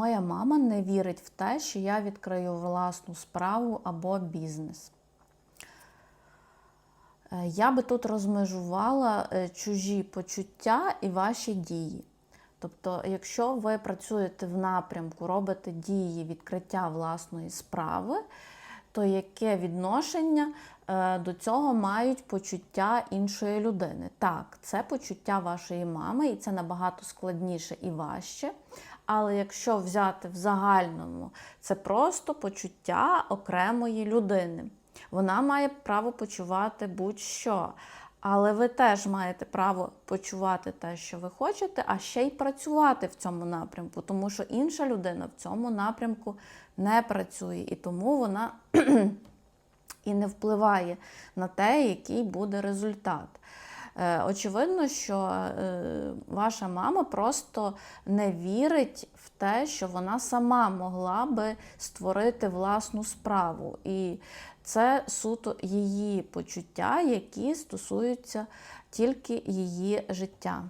Моя мама не вірить в те, що я відкрию власну справу або бізнес. Е, Я би тут розмежувала е, чужі почуття і ваші дії. Тобто, якщо ви працюєте в напрямку, робите дії відкриття власної справи, то яке відношення е, до цього мають почуття іншої людини? Так, це почуття вашої мами, і це набагато складніше і важче. Але якщо взяти в загальному, це просто почуття окремої людини. Вона має право почувати будь-що. Але ви теж маєте право почувати те, що ви хочете, а ще й працювати в цьому напрямку, тому що інша людина в цьому напрямку не працює, і тому вона і не впливає на те, який буде результат. Е, Очевидно, що е, ваша мама просто не вірить в те, що вона сама могла би створити власну справу. І це суто її почуття, які стосуються тільки її життя.